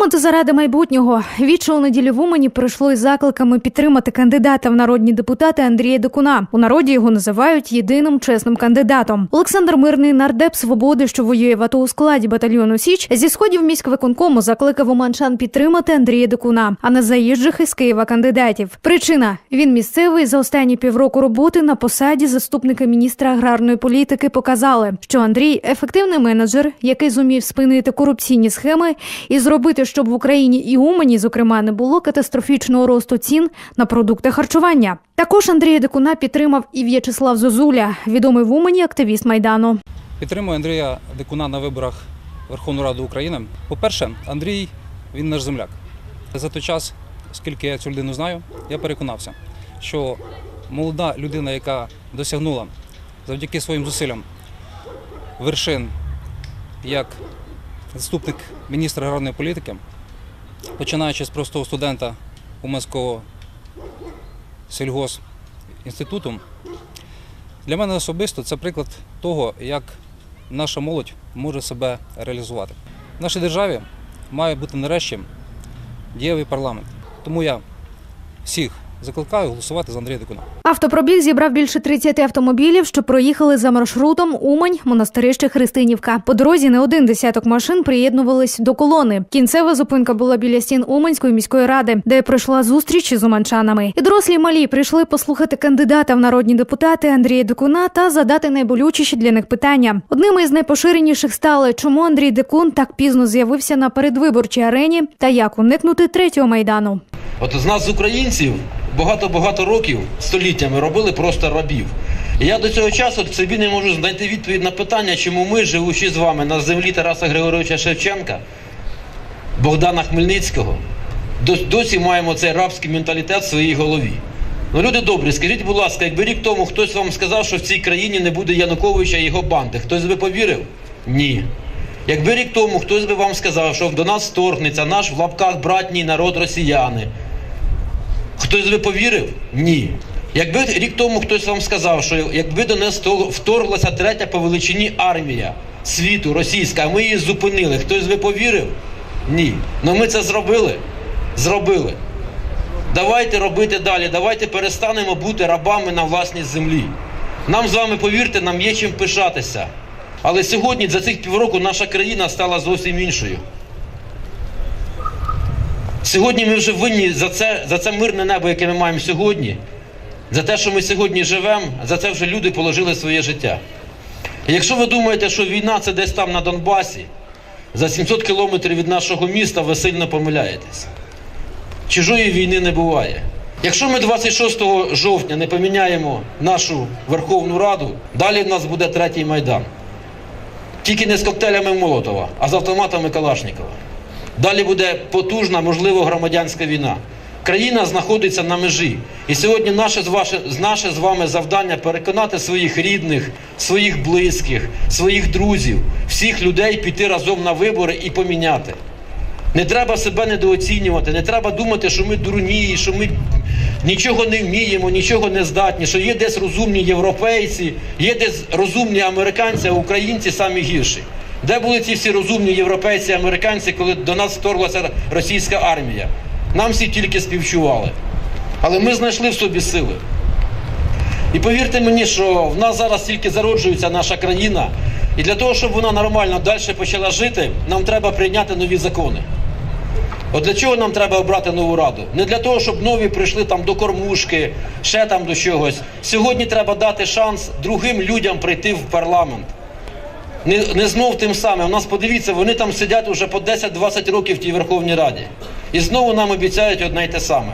Фронт заради майбутнього віче у неділю в Умані прийшло із закликами підтримати кандидата в народні депутати Андрія Декуна. У народі його називають єдиним чесним кандидатом. Олександр Мирний нардеп свободи, що воює в АТО у складі батальйону Січ, зі сходів міськвиконкому закликав уманчан підтримати Андрія Декуна, а не заїжджих із Києва кандидатів. Причина він місцевий за останні півроку роботи на посаді заступника міністра аграрної політики показали, що Андрій ефективний менеджер, який зумів спинити корупційні схеми і зробити, щоб в Україні і Умані, зокрема, не було катастрофічного росту цін на продукти харчування. Також Андрія Декуна підтримав і В'ячеслав Зозуля, відомий в Умані активіст майдану. Підтримую Андрія Дикуна на виборах Верховної Ради України. По-перше, Андрій він наш земляк. За той час, скільки я цю людину знаю, я переконався, що молода людина, яка досягнула завдяки своїм зусиллям вершин як заступник міністра аграрної політики, починаючи з простого студента Уманського сільгоспінституту, для мене особисто це приклад того, як наша молодь може себе реалізувати. В нашій державі має бути нарешті дієвий парламент. Тому я всіх закликаю голосувати за Андрія Дикуна. Автопробіг зібрав більше 30 автомобілів, що проїхали за маршрутом Умань, монастирище Христинівка. По дорозі не один десяток машин приєднувались до колони. Кінцева зупинка була біля стін Уманської міської ради, де пройшла зустріч із уманчанами. І дорослі малі прийшли послухати кандидата в народні депутати Андрія Дикуна та задати найболючіші для них питання. Одними із найпоширеніших стали, чому Андрій Дикун так пізно з'явився на передвиборчій арені та як уникнути третього майдану. От з нас, з українців, багато-багато років, століттями робили просто рабів. І я до цього часу собі не можу знайти відповідь на питання, чому ми, живучи з вами на землі Тараса Григоровича Шевченка, Богдана Хмельницького, досі маємо цей рабський менталітет в своїй голові. Ну, люди добрі, скажіть, будь ласка, якби рік тому хтось вам сказав, що в цій країні не буде Януковича і його банди, хтось би повірив? Ні. Якби рік тому хтось би вам сказав, що до нас вторгнеться наш в лапках братній народ росіяни, Хтось би повірив? Ні. Якби рік тому хтось вам сказав, що якби до нас вторглася третя по величині армія світу російська, а ми її зупинили, хтось би повірив? Ні. Ну ми це зробили? Зробили. Давайте робити далі, давайте перестанемо бути рабами на власній землі. Нам з вами, повірте, нам є чим пишатися. Але сьогодні, за цих півроку, наша країна стала зовсім іншою. Сьогодні ми вже винні за це, за це мирне небо, яке ми маємо сьогодні, за те, що ми сьогодні живемо, за це вже люди положили своє життя. І якщо ви думаєте, що війна це десь там на Донбасі, за 700 кілометрів від нашого міста, ви сильно помиляєтесь. Чужої війни не буває. Якщо ми 26 жовтня не поміняємо нашу Верховну Раду, далі в нас буде третій майдан. Тільки не з коктейлями Молотова, а з автоматами Калашникова. Далі буде потужна, можливо, громадянська війна. Країна знаходиться на межі. І сьогодні наше з, ваше, наше з вами завдання переконати своїх рідних, своїх близьких, своїх друзів, всіх людей піти разом на вибори і поміняти. Не треба себе недооцінювати, не треба думати, що ми дурні, що ми нічого не вміємо, нічого не здатні, що є десь розумні європейці, є десь розумні американці, а українці самі гірші. Де були ці всі розумні європейці, американці, коли до нас вторглася російська армія? Нам всі тільки співчували. Але ми знайшли в собі сили. І повірте мені, що в нас зараз тільки зароджується наша країна, і для того, щоб вона нормально далі почала жити, нам треба прийняти нові закони. От для чого нам треба обрати нову раду? Не для того, щоб нові прийшли там до кормушки, ще там до чогось. Сьогодні треба дати шанс другим людям прийти в парламент. Не, не знов тим самим. У нас подивіться, вони там сидять уже по 10-20 років в тій Верховній Раді. І знову нам обіцяють одне й те саме.